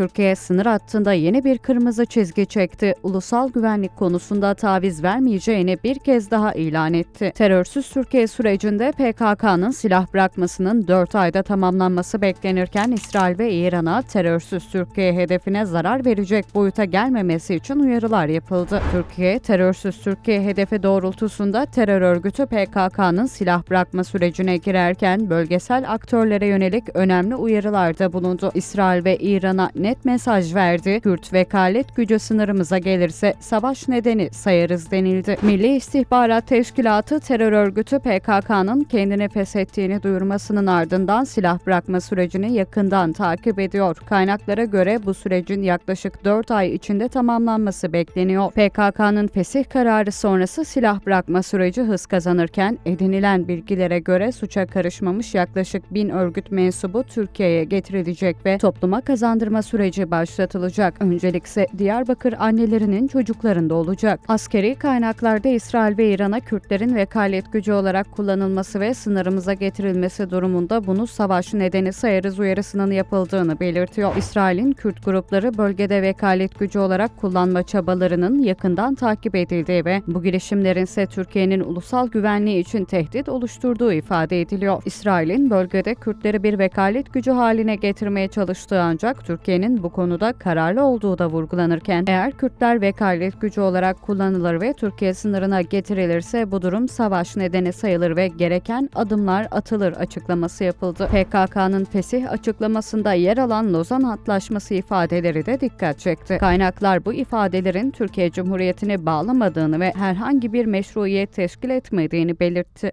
Türkiye sınır hattında yeni bir kırmızı çizgi çekti. Ulusal güvenlik konusunda taviz vermeyeceğini bir kez daha ilan etti. Terörsüz Türkiye sürecinde PKK'nın silah bırakmasının 4 ayda tamamlanması beklenirken İsrail ve İran'a terörsüz Türkiye hedefine zarar verecek boyuta gelmemesi için uyarılar yapıldı. Türkiye, terörsüz Türkiye hedefi doğrultusunda terör örgütü PKK'nın silah bırakma sürecine girerken bölgesel aktörlere yönelik önemli uyarılarda bulundu. İsrail ve İran'a net mesaj verdi. Kürt vekalet gücü sınırımıza gelirse savaş nedeni sayarız denildi. Milli İstihbarat Teşkilatı terör örgütü PKK'nın kendini feshettiğini duyurmasının ardından silah bırakma sürecini yakından takip ediyor. Kaynaklara göre bu sürecin yaklaşık 4 ay içinde tamamlanması bekleniyor. PKK'nın fesih kararı sonrası silah bırakma süreci hız kazanırken edinilen bilgilere göre suça karışmamış yaklaşık bin örgüt mensubu Türkiye'ye getirilecek ve topluma kazandırma süreci başlatılacak. Öncelikse Diyarbakır annelerinin çocuklarında olacak. Askeri kaynaklarda İsrail ve İran'a Kürtlerin vekalet gücü olarak kullanılması ve sınırımıza getirilmesi durumunda bunu savaş nedeni sayarız uyarısının yapıldığını belirtiyor. İsrail'in Kürt grupları bölgede vekalet gücü olarak kullanma çabalarının yakından takip edildiği ve bu girişimlerin ise Türkiye'nin ulusal güvenliği için tehdit oluşturduğu ifade ediliyor. İsrail'in bölgede Kürtleri bir vekalet gücü haline getirmeye çalıştığı ancak Türkiye'nin bu konuda kararlı olduğu da vurgulanırken eğer Kürtler vekalet gücü olarak kullanılır ve Türkiye sınırına getirilirse bu durum savaş nedeni sayılır ve gereken adımlar atılır açıklaması yapıldı. PKK'nın fesih açıklamasında yer alan Lozan Antlaşması ifadeleri de dikkat çekti. Kaynaklar bu ifadelerin Türkiye Cumhuriyeti'ni bağlamadığını ve herhangi bir meşruiyet teşkil etmediğini belirtti.